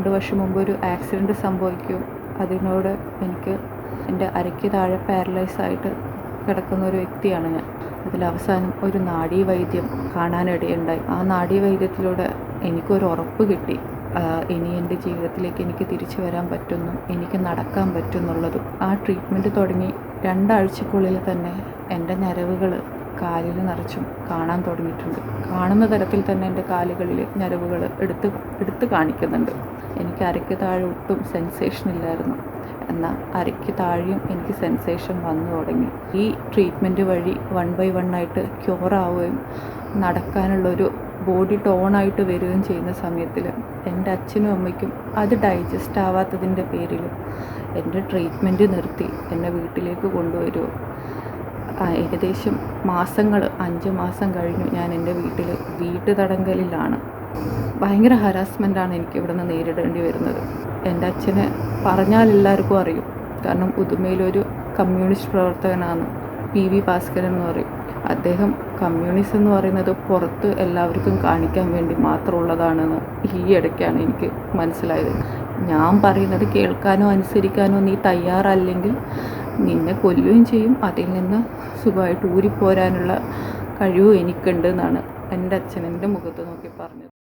രണ്ട് വർഷം മുമ്പ് ഒരു ആക്സിഡന്റ് സംഭവിക്കും. അതിനോട് എനിക്ക് എന്റെ അരയ്ക്ക് താഴെ പാരലൈസ് ആയിട്ട് കിടക്കുന്ന ഒരു വ്യക്തിയാണ് ഞാൻ. അതിൽ അവസാനം ഒരു നാഡീ വൈദ്യം കാണാനിടയുണ്ടായി. ആ നാഡീ വൈദ്യത്തിലൂടെ എനിക്കൊരു ഉറപ്പ് കിട്ടി. ഇനി എന്റെ ജീവിതത്തിലേക്ക് എനിക്ക് തിരിച്ചു വരാൻ പറ്റുന്നു. എനിക്ക് നടക്കാൻ പറ്റുന്നുള്ളതും. ആ ട്രീറ്റ്മെന്റ് തുടങ്ങി രണ്ടാഴ്ചക്കുള്ളിൽ തന്നെ എന്റെ ഞരവുകൾ കാലിൽ നിറച്ചും കാണാൻ തുടങ്ങിയിട്ടുണ്ട്. കാണുന്ന തരത്തിൽ തന്നെ എന്റെ കാലുകളിൽ ഞരവുകൾ എടുത്ത് എടുത്ത് കാണിക്കുന്നുണ്ട്. എനിക്ക് അരയ്ക്ക് താഴെ ഒട്ടും സെൻസേഷൻ ഇല്ലായിരുന്നു. എന്നാൽ അരയ്ക്ക് താഴെയും എനിക്ക് സെൻസേഷൻ വന്നു തുടങ്ങി. ഈ ട്രീറ്റ്മെന്റ് വഴി വൺ ബൈ വൺ ആയിട്ട് ക്യൂർ ആവുകയും നടക്കാനുള്ളൊരു ബോഡി ടോണായിട്ട് വരികയും ചെയ്യുന്ന സമയത്തിൽ എന്റെ അച്ഛനും അമ്മയ്ക്കും അത് ഡൈജസ്റ്റ് ആവാത്തതിന്റെ പേരിൽ എന്റെ ട്രീറ്റ്മെന്റ് നിർത്തി എന്നെ വീട്ടിലേക്ക് കൊണ്ടുവരുമോ ഏകദേശം മാസങ്ങൾ അഞ്ച് മാസം കഴിഞ്ഞു ഞാൻ എന്റെ വീട്ടിൽ വീട്ടു തടങ്കലിലാണ് ഭയങ്കര ഹരാസ്മെന്റാണ് എനിക്ക് ഇവിടെ നിന്ന് നേരിടേണ്ടി വരുന്നത്. എന്റെ അച്ഛനെ പറഞ്ഞാൽ എല്ലാവർക്കും അറിയും. കാരണം ഉദുമയിലൊരു കമ്മ്യൂണിസ്റ്റ് പ്രവർത്തകനാണ് പി വി ഭാസ്കരൻ എന്ന് പറയും. അദ്ദേഹം കമ്മ്യൂണിസം എന്ന് പറയുന്നത് പുറത്ത് എല്ലാവർക്കും കാണിക്കാൻ വേണ്ടി മാത്രമുള്ളതാണെന്ന് ഈ ഇടയ്ക്കാണ് എനിക്ക് മനസ്സിലായത്. ഞാൻ പറയുന്നത് കേൾക്കാനോ അനുസരിക്കാനോ നീ തയ്യാറല്ലെങ്കിൽ നിന്നെ കൊല്ലുകയും ചെയ്യും. അതിൽ നിന്ന് സുഖമായിട്ട് ഊരിപ്പോരാനുള്ള കഴിവ് എനിക്കുണ്ട് എന്നാണ് എന്റെ അച്ഛൻ എന്റെ മുഖത്ത് നോക്കി പറഞ്ഞത്.